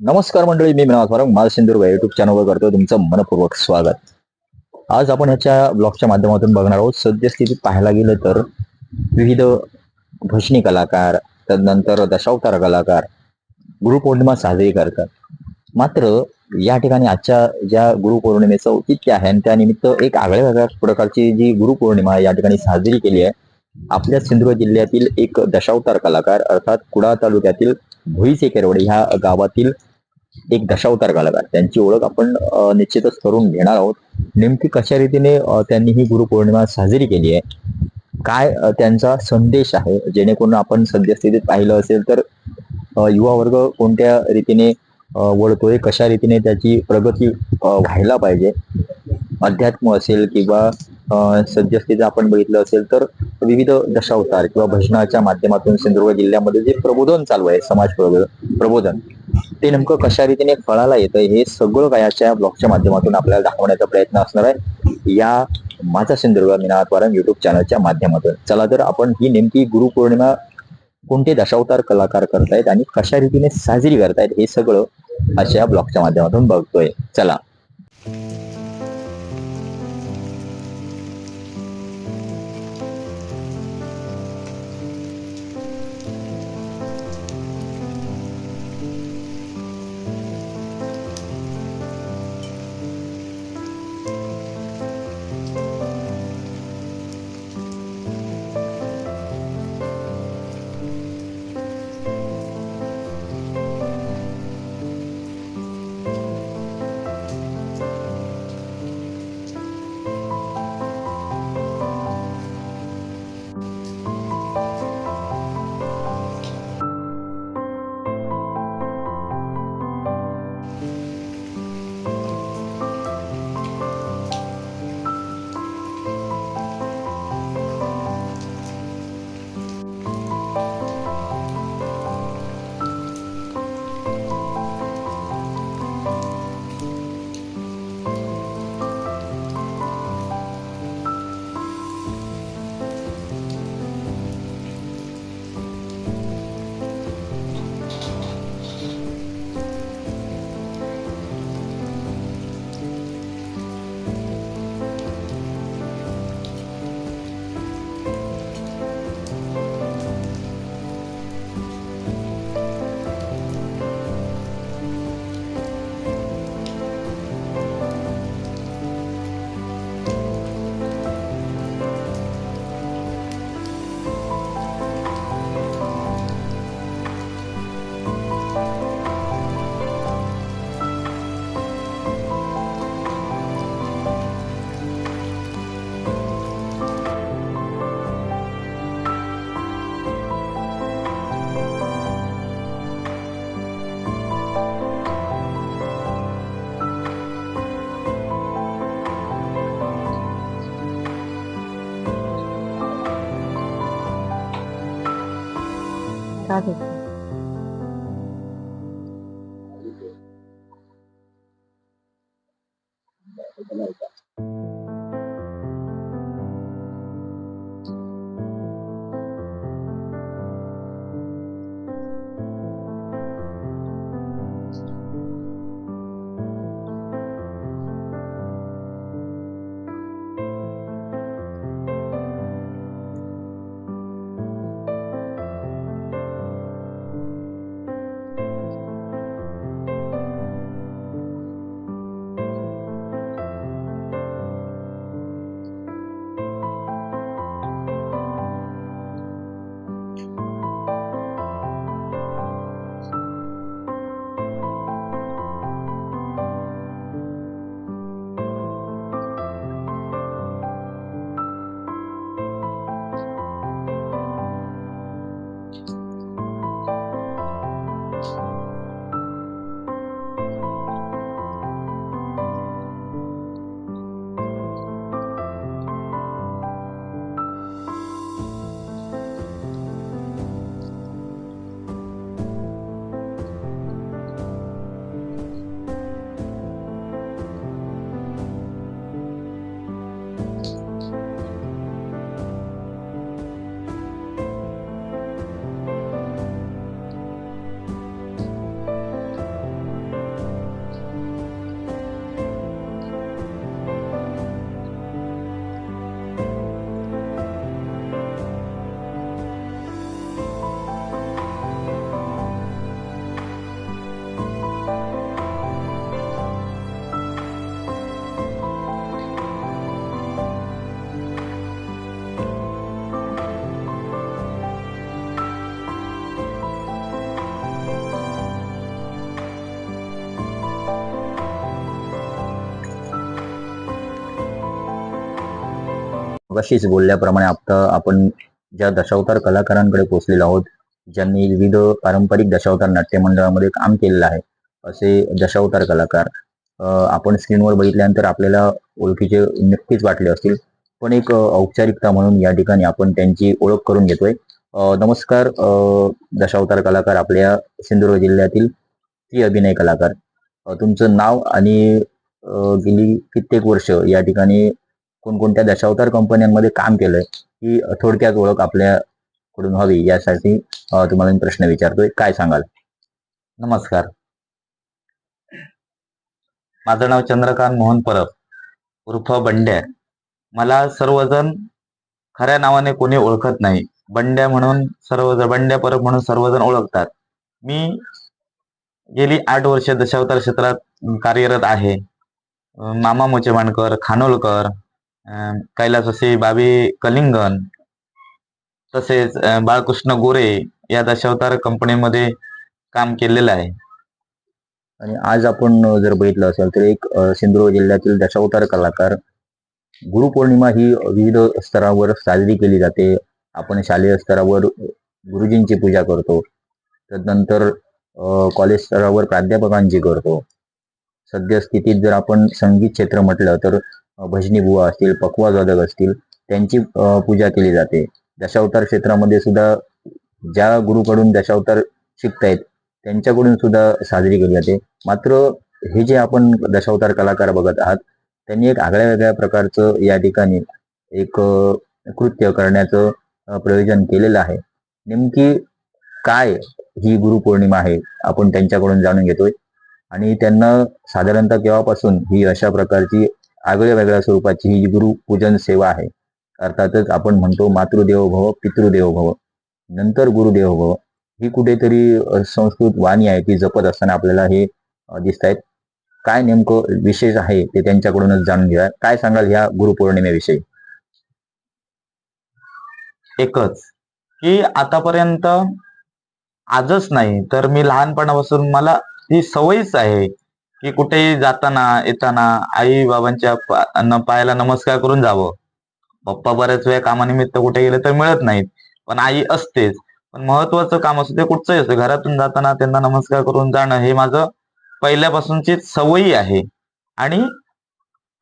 नमस्कार मंडळी मी विनोद फारंग माझं सिंधुदुर्ग युट्यूब चॅनलवर करतो तुमचं मनपूर्वक स्वागत. आज आपण ह्याच्या ब्लॉगच्या माध्यमातून बघणार आहोत. सद्यस्थिती पाहायला गेलं तर विविध भजनी कलाकार त्यानंतर दशावतार कलाकार गुरुपौर्णिमा साजरी करतात. मात्र या ठिकाणी आजच्या ज्या गुरुपौर्णिमेचं औचित्य आहे आणि त्यानिमित्त एक आगळ्या वेगळ्या प्रकारची जी गुरुपौर्णिमा या ठिकाणी साजरी केली आहे आपल्या सिंधुदुर्ग जिल्ह्यातील एक दशावतार कलाकार अर्थात कुडाळ तालुक्यातील भुईचे केरवडे ह्या गावातील एक दशावतार कलाकार त्यांची ओळख आपण निश्चितच करून घेणार आहोत. नेमकी कशा रीतीने त्यांनी ही गुरुपौर्णिमा साजरी केली आहे? काय त्यांचा संदेश आहे? जेणेकरून आपण सद्यस्थितीत पाहिलं असेल तर युवा वर्ग कोणत्या रीतीने वळतोय? कशा रीतीने त्याची प्रगती व्हायला पाहिजे? अध्यात्म असेल किंवा सद्यस्थिती आपण बघितलं असेल तर विविध दशावतार किंवा भजनाच्या माध्यमातून सिंधुदुर्ग जिल्ह्यामध्ये जे प्रबोधन चालू आहे समाज प्रबोधन प्रबोधन. ते नेमकं कशा रीतीने फळाला येतं हे सगळं काय याच्या ब्लॉगच्या माध्यमातून आपल्याला दाखवण्याचा प्रयत्न असणार आहे. या माझा सिंधुदुर्ग मीनाथ वारंग युट्यूब चॅनलच्या माध्यमातून. चला तर आपण ही नेमकी गुरुपौर्णिमा कोणते दशावतार कलाकार करतायत आणि कशा रीतीने साजरी करतायत हे सगळं अशा ब्लॉगच्या माध्यमातून बघतोय. चला. 알아듣고 मगाशीच बोलल्याप्रमाणे आता आपण ज्या दशावतार कलाकारांकडे पोहोचलेलो आहोत ज्यांनी विविध पारंपरिक दशावतार नाट्य मंडळामध्ये काम केलेलं आहे असे दशावतार कलाकार आपण स्क्रीनवर बघितल्यानंतर आपल्याला ओळखीचे नक्कीच वाटले असतील. पण एक औपचारिकता म्हणून या ठिकाणी आपण त्यांची ओळख करून घेतोय. नमस्कार दशावतार कलाकार आपल्या सिंधुदुर्ग जिल्ह्यातील ती अभिनय कलाकार. तुमचं नाव आणि गेली कित्येक वर्ष या ठिकाणी कोणकोणत्या दशावतार कंपन्यांमध्ये काम केलंय ही थोडक्यात ओळख आपल्याकडून हवी यासाठी तुम्हाला मी प्रश्न विचारतोय. काय सांगाल? नमस्कार. माझं नाव चंद्रकांत मोहन परब उर्फ बंड्या. मला सर्वजण खऱ्या नावाने कोणी ओळखत नाही. बंड्या म्हणून सर्वजण बंड्या परब म्हणून सर्वजण ओळखतात. मी गेली आठ वर्ष दशावतार क्षेत्रात कार्यरत आहे. मामा मोचेमाणकर खानोलकर कैलासवासी बाबी कलिंगन तसेच बाळकृष्ण गोरे या दशावतार कंपनीमध्ये काम केलेलं आहे. आणि आज आपण जर बघितलं असेल तर एक सिंधुदुर्ग जिल्ह्यातील दशावतार कलाकार गुरुपौर्णिमा ही विविध स्तरावर साजरी केली जाते. आपण शालेय स्तरावर गुरुजींची पूजा करतो. त्यानंतर अं, कॉलेज स्तरावर प्राध्यापकांची करतो. सद्यस्थितीत जर आपण संगीत क्षेत्र म्हटलं तर भजनी बुवा असतील पकवा जाधक असतील त्यांची पूजा केली जाते. दशावतार क्षेत्रामध्ये सुद्धा ज्या गुरुकडून दशावतार शिकतायत त्यांच्याकडून सुद्धा साजरी केली जाते. मात्र हे जे आपण दशावतार कलाकार बघत आहात त्यांनी एक आगळ्या वेगळ्या प्रकारचं या ठिकाणी एक कृत्य करण्याचं प्रयोजन केलेलं आहे. नेमकी काय ही गुरुपौर्णिमा आहे आपण त्यांच्याकडून जाणून घेतोय. आणि त्यांना साधारणतः केव्हापासून ही अशा प्रकारची आगळ्या वेगळ्या स्वरूपाची ही गुरु पूजन सेवा आहे अर्थातच आपण म्हणतो मातृदेवो भव पितृदेवो भव नंतर गुरुदेव भव ही कुठेतरी संस्कृत वाणी आहे ती जपत असताना आपल्याला हे दिसत आहेत काय नेमकं विशेष आहे ते त्यांच्याकडूनच जाणून घ्या काय सांगाल ह्या गुरुपौर्णिमेविषयी? एकच की आतापर्यंत आजच नाही तर मी लहानपणापासून मला ही सवयच आहे की कुठेही जाताना येताना आई बाबांच्या पा- पायाला नमस्कार करून जावं. पप्पा बऱ्याच वेळा कामानिमित्त कुठे गेले तर मिळत नाहीत. पण आई असतेच. पण महत्वाचं काम असतं ते कुठचंही असतं घरातून जाताना त्यांना नमस्कार करून जाणं हे माझं पहिल्यापासूनची सवयी आहे. आणि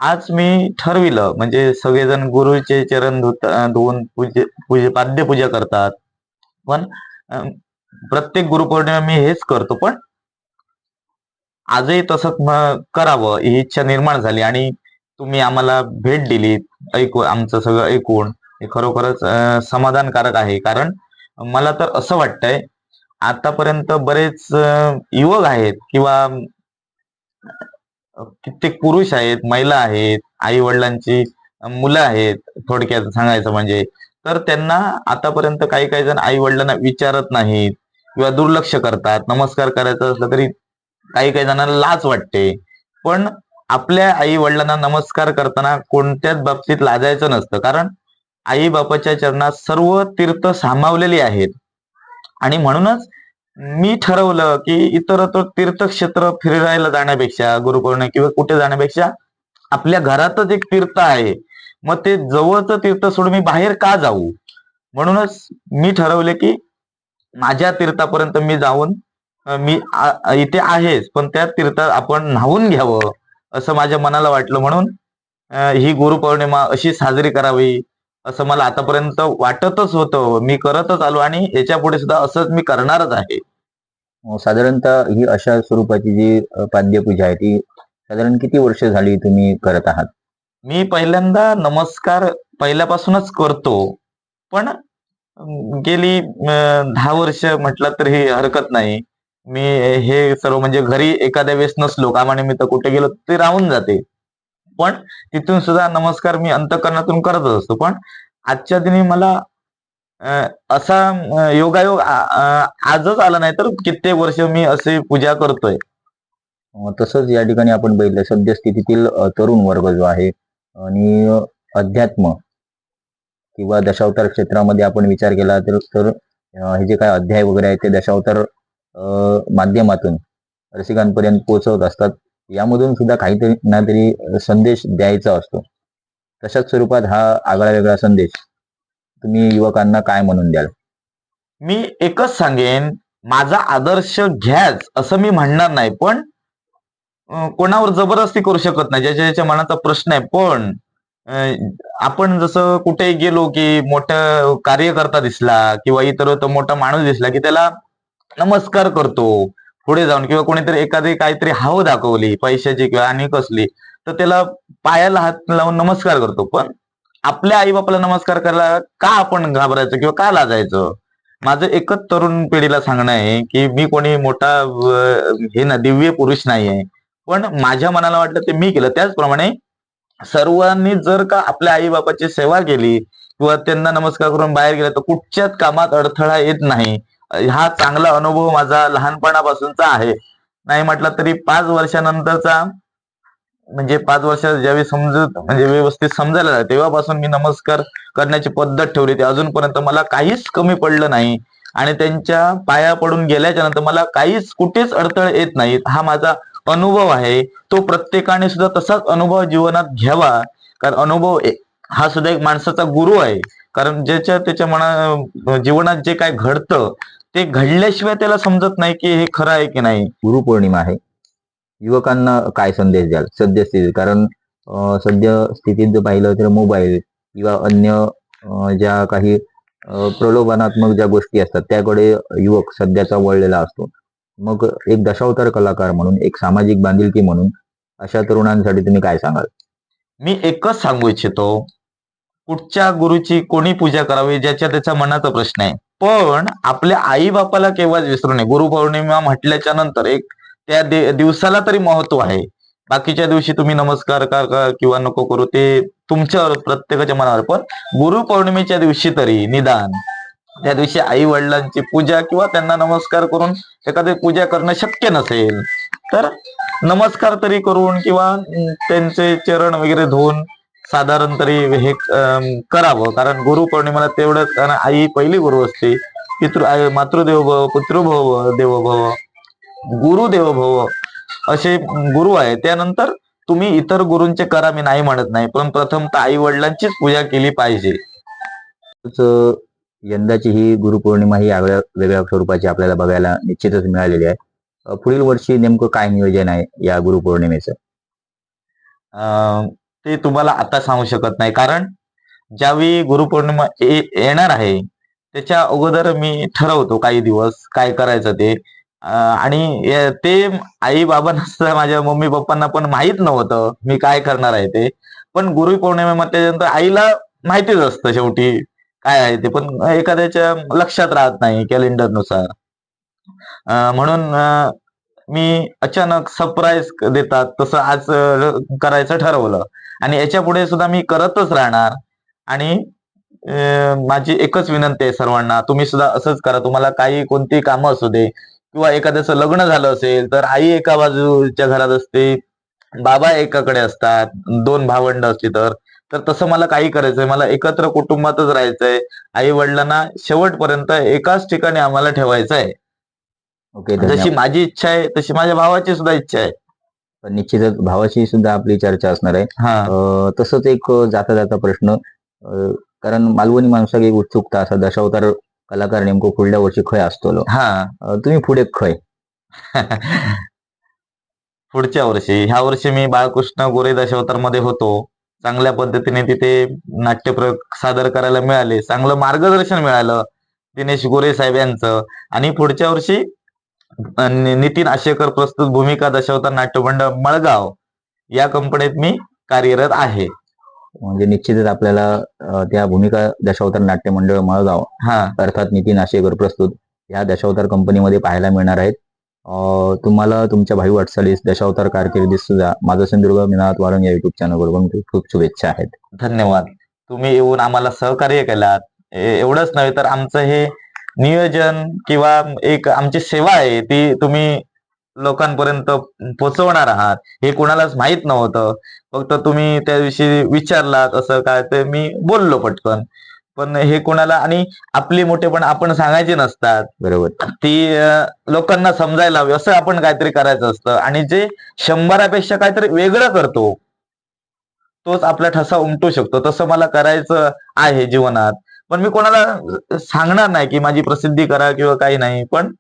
आज मी ठरविलं म्हणजे सगळेजण गुरुचे चरण धुत धुवून पूजे पूजे पाद्यपूजा करतात. पण प्रत्येक गुरुपौर्णिमा मी हेच करतो. पण आजही तसंच करावं ही इच्छा निर्माण झाली. आणि तुम्ही आम्हाला भेट दिली ऐकू आमचं सगळं ऐकून. हे खरोखरच समाधानकारक आहे. कारण मला तर असं वाटतंय आतापर्यंत बरेच युवक आहेत किंवा कित्येक पुरुष आहेत महिला आहेत आई वडिलांची मुलं आहेत थोडक्यात सांगायचं म्हणजे. तर त्यांना आतापर्यंत काही काही जण आई वडिलांना विचारत नाहीत किंवा दुर्लक्ष करतात. नमस्कार करायचा असलं तरी काही काही जणांना लाज वाटते. पण आपल्या आई वडिलांना नमस्कार करताना कोणत्याच बाबतीत लाजायचं नसतं. कारण आई बापाच्या चरणात सर्व तीर्थ सामावलेली आहेत. आणि म्हणूनच मी ठरवलं की इतरत्र तीर्थक्षेत्र फिरायला जाण्यापेक्षा गुरुपौर्णिमा किंवा कुठे जाण्यापेक्षा आपल्या घरातच एक तीर्थ आहे. मग ते जवळचं तीर्थ सोडून मी बाहेर का जाऊ? म्हणूनच मी ठरवले की माझ्या तीर्थापर्यंत मी जाऊन मी इथे आहेच पण त्या तीर्थात आपण न्हावून घ्यावं असं माझ्या मनाला वाटलं म्हणून ही गुरुपौर्णिमा अशी साजरी करावी असं मला आतापर्यंत वाटतच होतं. मी करतच आलो आणि याच्यापुढे सुद्धा असंच मी करणारच आहे. अं, साधारणतः ही अशा स्वरूपाची जी पाद्यपूजा आहे ती साधारण किती वर्ष झाली तुम्ही करत आहात? मी पहिल्यांदा नमस्कार पहिल्यापासूनच करतो पण गेली दहा वर्ष म्हटलं तर ही हरकत नाही. मी हे सर्व म्हणजे घरी एखाद्या वेळेस नसलो कामानिमित्त कुठे गेलो ते राहून जाते. पण तिथून सुद्धा नमस्कार मी अंतकरणातून करत असतो. पण आजच्या दिनी मला असा योगायोग आजच आला नाही तर कित्येक वर्ष मी असे पूजा करतोय. तसंच या ठिकाणी आपण बघितलं सद्यस्थितीतील तरुण वर्ग जो आहे आणि अध्यात्म किंवा दशावतार क्षेत्रामध्ये आपण विचार केला तर हे जे काय अध्याय वगैरे आहेत ते दशावतार माध्यमातून रसिकांपर्यंत पोहोचवत असतात. यामधून सुद्धा काहीतरी ना तरी संदेश द्यायचा असतो. तशाच स्वरूपात हा आगळा वेगळा संदेश तुम्ही युवकांना काय म्हणून द्याल? मी एकच सांगेन माझा आदर्श घ्याच असं मी म्हणणार नाही पण कोणावर जबरदस्ती करू शकत नाही ज्याच्या ज्याच्या मनाचा प्रश्न आहे पण आपण जसं कुठेही गेलो की मोठा कार्यकर्ता दिसला किंवा इतर तो मोठा माणूस दिसला की त्याला नमस्कार करतो. पुढे जाऊन किंवा कोणीतरी एखादी काहीतरी हाव दाखवली पैशाची किंवा आणि कसली तर त्याला पायाला हात लावून नमस्कार करतो. पण आपल्या आई बापाला नमस्कार करायला का आपण घाबरायचं किंवा का लाजायचं? माझं एकच तरुण पिढीला सांगणं आहे की मी कोणी मोठा हे ना दिव्य पुरुष नाही आहे पण माझ्या मनाला वाटलं ते मी केलं. त्याचप्रमाणे सर्वांनी जर का आपल्या आई बापाची सेवा केली किंवा त्यांना नमस्कार करून बाहेर गेला तर कुठच्याच कामात अडथळा येत नाही. हा चांगला अनुभव माझा लहानपणापासूनचा आहे. नाही म्हटलं तरी पाच वर्षानंतरचा म्हणजे पाच वर्ष ज्यावेळी समजत म्हणजे व्यवस्थित समजायला तेव्हापासून मी नमस्कार करण्याची पद्धत ठेवली ती अजूनपर्यंत मला काहीच कमी पडलं नाही. आणि त्यांच्या पाया पडून गेल्याच्यानंतर मला काहीच कुठेच अडथळे येत नाहीत. हा माझा अनुभव आहे. तो प्रत्येकाने सुद्धा तसाच अनुभव जीवनात घ्यावा. कारण अनुभव हा सुद्धा एक माणसाचा गुरु आहे. कारण ज्याच्या त्याच्या मना जीवनात जे काय घडतं ते घडल्याशिवाय त्याला समजत नाही की हे खरं आहे की नाही. गुरुपौर्णिमा आहे. युवकांना काय संदेश द्याल? सद्यस्थितीत. कारण अं, सद्य स्थितीत जर पाहिलं तर मोबाईल किंवा अन्य ज्या काही प्रलोभनात्मक ज्या गोष्टी असतात त्याकडे युवक सध्याचा वळलेला असतो. मग एक दशावतार कलाकार म्हणून एक सामाजिक बांधिलकी म्हणून अशा तरुणांसाठी तुम्ही काय सांगाल? मी एकच सांगू इच्छितो. कुठच्या गुरुची कोणी पूजा करावी ज्याच्या त्याच्या मनाचा प्रश्न आहे. पण आपल्या आई बापाला केव्हाच विसरू नये. गुरुपौर्णिमा म्हटल्याच्या नंतर एक त्या दिवसाला तरी महत्त्व आहे. बाकीच्या दिवशी तुम्ही नमस्कार का किंवा नको करू ते तुमच्यावर प्रत्येकाच्या मनावर. पण गुरुपौर्णिमेच्या दिवशी तरी निदान त्या दिवशी आई वडिलांची पूजा किंवा त्यांना नमस्कार करून एखादी पूजा करणं शक्य नसेल तर नमस्कार तरी करून किंवा त्यांचे चरण वगैरे धुवून साधारण तरी हे करावं. कारण गुरुपौर्णिमेला तेवढंच कारण आई पहिली गुरु असते. पितृ आई- मातृदेव भव पितृभव देव भव गुरुदेव भव असे गुरु आहे. त्यानंतर तुम्ही इतर गुरूंचे करा मी नाही म्हणत नाही. पण प्रथम तर आई वडिलांचीच पूजा केली पाहिजे. यंदाची ही गुरुपौर्णिमा ही आगळ्या वेगळ्या स्वरूपाची आपल्याला बघायला निश्चितच मिळालेली आहे. पुढील वर्षी नेमकं काय नियोजन आहे या गुरुपौर्णिमेचं अं, ते तुम्हाला आता सांगू शकत नाही. कारण ज्यावेळी गुरुपौर्णिमा येणार आहे त्याच्या अगोदर मी ठरवतो काही दिवस काय करायचं ते. आणि ते आई बाबांना माझ्या मम्मी पप्पांना पण माहीत नव्हतं मी काय करणार आहे ते. पण गुरुपौर्णिमा पौर्णिमेमध्ये आईला माहितीच असतं शेवटी काय आहे ते. पण एखाद्याच्या लक्षात राहत नाही कॅलेंडरनुसार म्हणून मी अचानक सरप्राईज देतात. तसं आज करायचं ठरवलं. आणि याच्यापुढे सुद्धा मी करतच राहणार. आणि माझी एकच विनंती आहे सर्वांना तुम्ही सुद्धा असंच करा. तुम्हाला काही कोणती कामं असू दे किंवा एखाद्याचं लग्न झालं असेल तर आई एका बाजूच्या घरात असते बाबा एकाकडे असतात दोन भावंड असली तर तर तसं मला काही करायचंय. मला एकत्र कुटुंबातच राहायचंय. आई वडिलांना शेवटपर्यंत एकाच ठिकाणी आम्हाला ठेवायचं आहे ओके जशी माझी इच्छा आहे तशी माझ्या भावाची सुद्धा इच्छा आहे. पण निश्चितच भावाशी सुद्धा आपली चर्चा असणार आहे. हा. तसंच एक जाता जाता प्रश्न कारण मालवणी माणसाक एक उत्सुकता असा दशावतार कलाकार नेमकं पुढल्या वर्षी खय असतो हा. तुम्ही पुढे खय? पुढच्या वर्षी. ह्या वर्षी मी बाळकृष्ण गोरे दशावतारमध्ये होतो. चांगल्या पद्धतीने तिथे नाट्यप्रयोग सादर करायला मिळाले. चांगलं मार्गदर्शन मिळालं. दिनेश गोरे साहेब यांचं. आणि पुढच्या वर्षी नितीन आशेकर प्रस्तुत भूमिका दशावतार नाट्यमंडळ मळगाव. या कंपनीत मी कार्यरत आहे. म्हणजे निश्चितच आपल्याला त्या भूमिका दशावतार नाट्य मंडळ मळगाव. हा. अर्थात नितीन आशेकर प्रस्तुत ह्या दशावतार कंपनीमध्ये पाहायला मिळणार आहेत. तुम्हाला तुमच्या भाई वाटचालीस दशावतार कारकिर्दीत सुद्धा माझं सिंधुदुर्ग मिनात वारंग या युट्यूब चॅनलवरून खूप शुभेच्छा आहेत. धन्यवाद. तुम्ही येऊन आम्हाला सहकार्य केलात. एवढंच नव्हे तर आमचं हे नियोजन किंवा एक आमची सेवा आहे ती तुम्ही लोकांपर्यंत पोहोचवणार आहात हे कोणालाच माहीत नव्हतं. फक्त तुम्ही त्या दिवशी विचारलात असं काय ते मी बोललो पटकन. पण हे कोणाला आणि आपली मोठेपण आपण सांगायचे नसतात. बरोबर. ती लोकांना समजायला हवी असं आपण काहीतरी करायचं असतं. आणि जे शंभरापेक्षा काहीतरी वेगळं करतो तोच आपला ठसा उमटू शकतो. तसं मला करायचं आहे जीवनात. पण मी कोणाला सांगणार नाही की माझी प्रसिद्धी करा किंवा काही नाही. पण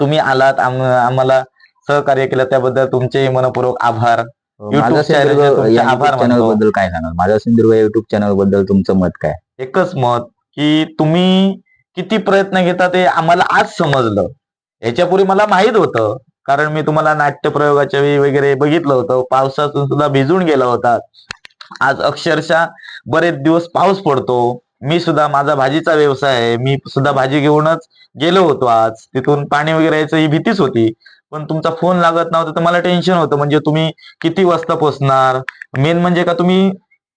तुम्ही आलात आम- आम्हाला सहकार्य केलं त्याबद्दल तुमचे मनपूर्वक आभार. या आभार. बद्दल काय सांगाल? माझा सिंधुदुर्ग युट्यूब चॅनलबद्दल तुमचं मत काय? एकच मत की तुम्ही किती प्रयत्न घेता ते आम्हाला आज समजलं. याच्यापूर्वी मला माहीत होतं कारण मी तुम्हाला नाट्य प्रयोगाच्या वेळी वगैरे बघितलं होतं. पावसातून सुद्धा भिजून गेला होता. आज अक्षरशः बरेच दिवस पाऊस पडतो. मी सुद्धा माझा भाजीचा व्यवसाय आहे. मी सुद्धा भाजी घेऊनच गेलो होतो आज. तिथून पाणी वगैरे यायचं ही भीतीच होती. पण तुमचा फोन लागत नव्हता तर मला टेन्शन होतं. म्हणजे तुम्ही किती वाजता पोहोचणार मेन म्हणजे का तुम्ही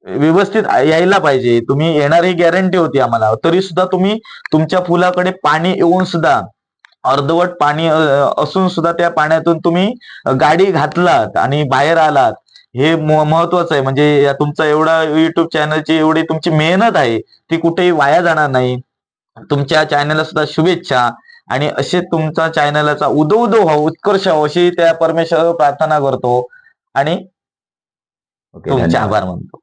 व्यवस्थित यायला पाहिजे. तुम्ही येणार ही गॅरंटी होती आम्हाला. तरी सुद्धा तुम्ही तुमच्या फुलाकडे पाणी येऊन सुद्धा अर्धवट पाणी असून सुद्धा त्या पाण्यातून तुम्ही गाडी घातलात आणि बाहेर आलात. हे महत्वाचं आहे. म्हणजे या तुमचा एवढा युट्यूब चॅनलची एवढी तुमची मेहनत आहे ती कुठेही वाया जाणार नाही. तुमच्या चॅनलला सुद्धा शुभेच्छा. आणि असे तुमचा चॅनलचा उदो उदो व्हावं उत्कर्ष व्हावं अशी त्या परमेश्वर प्रार्थना करतो. आणि तुमचे. आभार मानतो.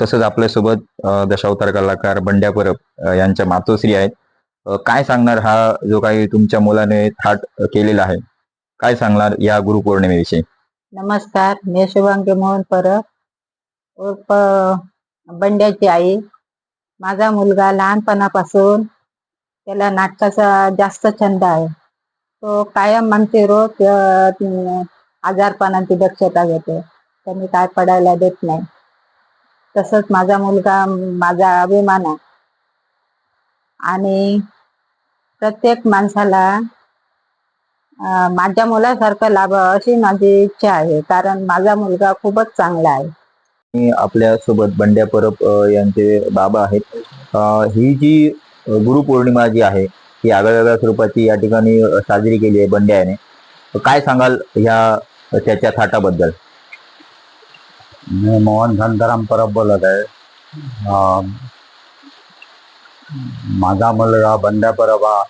तसंच आपल्यासोबत दशावतार कलाकार बंड्या परब यांच्या मातोश्री आहेत. काय सांगणार हा जो काही तुमच्या मुलाने थाट केलेला आहे? काय सांगणार या गुरुपौर्णिमेविषयी? नमस्कार मी शुभांगी मोहन परब उर्फ बंड्याची आई. माझा मुलगा लहानपणापासून त्याला नाटकाचा जास्त छंद आहे. तो कायम म्हणते रोज आजारपणांची आजारपणाची दक्षता घेते. त्यांनी काय पडायला देत नाही. तसंच माझा मुलगा माझा अभिमान आहे. आणि प्रत्येक माणसाला माझ्या मुलासारखं लाभावं अशी माझी इच्छा आहे कारण माझा मुलगा खूपच चांगला आहे. आणि आपल्यासोबत बंड्या परब यांचे बाबा आहेत. ही जी गुरुपौर्णिमा जी आहे ही आगळ्या स्वरूपाची या ठिकाणी साजरी केली आहे बंड्या याने. काय सांगाल ह्या त्याच्या थाटाबद्दल? मी मोहन शांताराम परब बोलत आहे. माझा मुलगा बंड्या परब हा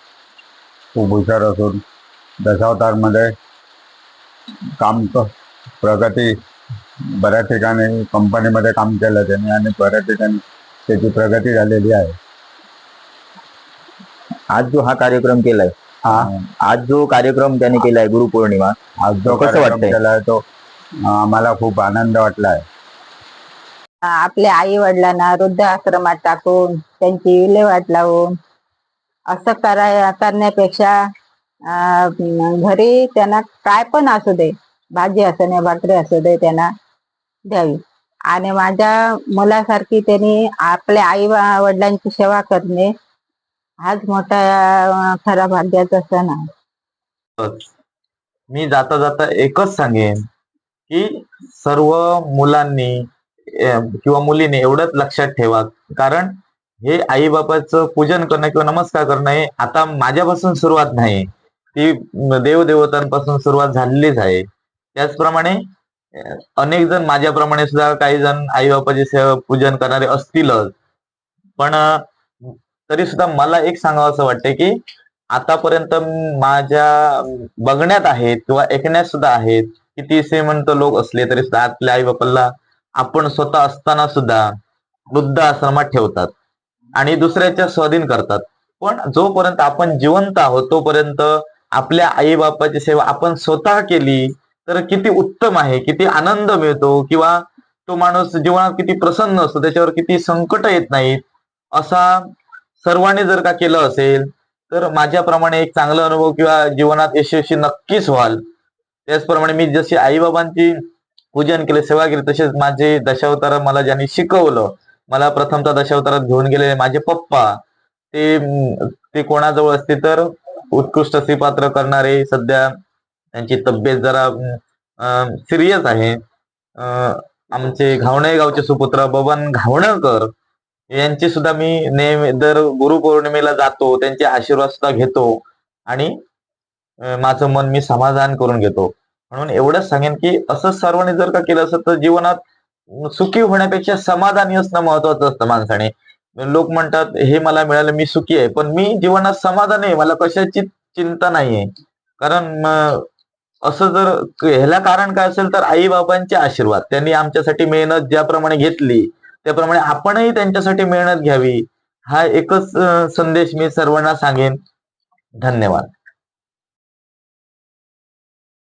खूप हुशार असून दशावतारमध्ये काम प्रगती बऱ्याच ठिकाणी कंपनीमध्ये काम केलं त्याने आणि बऱ्याच ठिकाणी त्याची प्रगती झालेली आहे. आज जो हा कार्यक्रम केलाय हा. आज जो कार्यक्रम त्याने केलाय गुरुपौर्णिमा आज जो कसं कार्यक्रम वाटतंय? केला आहे तो आम्हाला खूप आनंद वाटला आहे आपल्या आई वडिलांना वृद्धाश्रमात टाकून त्यांची विल्हेवाट लावून असं कराय करण्यापेक्षा घरी त्यांना काय पण असू दे भाजी असू दे भाकरी असू दे त्यांना द्यावी. आणि माझ्या मुलासारखी त्यांनी आपल्या आई वडिलांची सेवा करणे हाच मोठा खरा भाग्याचा सण आहे. मी जाता जाता एकच सांगेन की सर्व मुलांनी किंवा मुलीने एवढंच लक्षात ठेवा. कारण हे आई बाबाचं पूजन करणं किंवा नमस्कार करणं हे आता माझ्यापासून सुरुवात नाही. ती देवदेवतांपासून सुरुवात झालेलीच आहे. त्याचप्रमाणे अनेक जण माझ्याप्रमाणे सुद्धा काही जण आई बापाचे सेवा पूजन करणारे असतीलच. पण तरी सुद्धा मला एक सांगावं असं वाटतं की आतापर्यंत माझ्या बघण्यात आहेत किंवा ऐकण्यात सुद्धा आहेत किती श्रीमंत लोक असले तरी सुद्धा आपल्या आई बापाला आपण स्वतः असताना सुद्धा वृद्ध आश्रमात ठेवतात आणि दुसऱ्याच्या स्वाधीन करतात. पण जोपर्यंत आपण जिवंत आहोत तोपर्यंत आपल्या आईबापाची सेवा आपण स्वतः केली तर किती उत्तम आहे किती आनंद मिळतो किंवा तो माणूस जीवनात किती प्रसन्न असतो त्याच्यावर किती संकट येत नाहीत असा सर्वांनी जर का केलं असेल तर माझ्याप्रमाणे एक चांगला अनुभव किंवा जीवनात यशस्वी नक्कीच व्हाल. त्याचप्रमाणे मी जशी आईबाबांची पूजन केले सेवा केली तसेच माझे दशावतार मला ज्यांनी शिकवलं मला प्रथमतः दशावतारात घेऊन गेलेले माझे पप्पा ते ते कोणाजवळ असते तर उत्कृष्ट पात्र करणारे सध्या त्यांची तब्येत जरा सिरियस आहे. अं, आमचे घावणे गावचे सुपुत्र बबन घावणकर यांची सुद्धा मी नेहमी दर गुरुपौर्णिमेला जातो त्यांचे आशीर्वाद सुद्धा घेतो आणि माझं मन मी समाधान करून घेतो. म्हणून एवढंच सांगेन की असं सर्वांनी जर का केलं असतं तर जीवनात सुखी होण्यापेक्षा समाधानी असणं महत्वाचं असतं माणसाने. लोक म्हणतात हे मला मिळालं मी सुखी आहे. पण मी जीवनात समाधानी आहे मला कशाची चिंता नाहीये. कारण असं जर ह्याला कारण काय असेल तर आई बाबांचे आशीर्वाद. त्यांनी आमच्यासाठी मेहनत ज्याप्रमाणे घेतली त्याप्रमाणे आपणही त्यांच्यासाठी मेहनत घ्यावी. हा एकच संदेश मी सर्वांना सांगेन. धन्यवाद.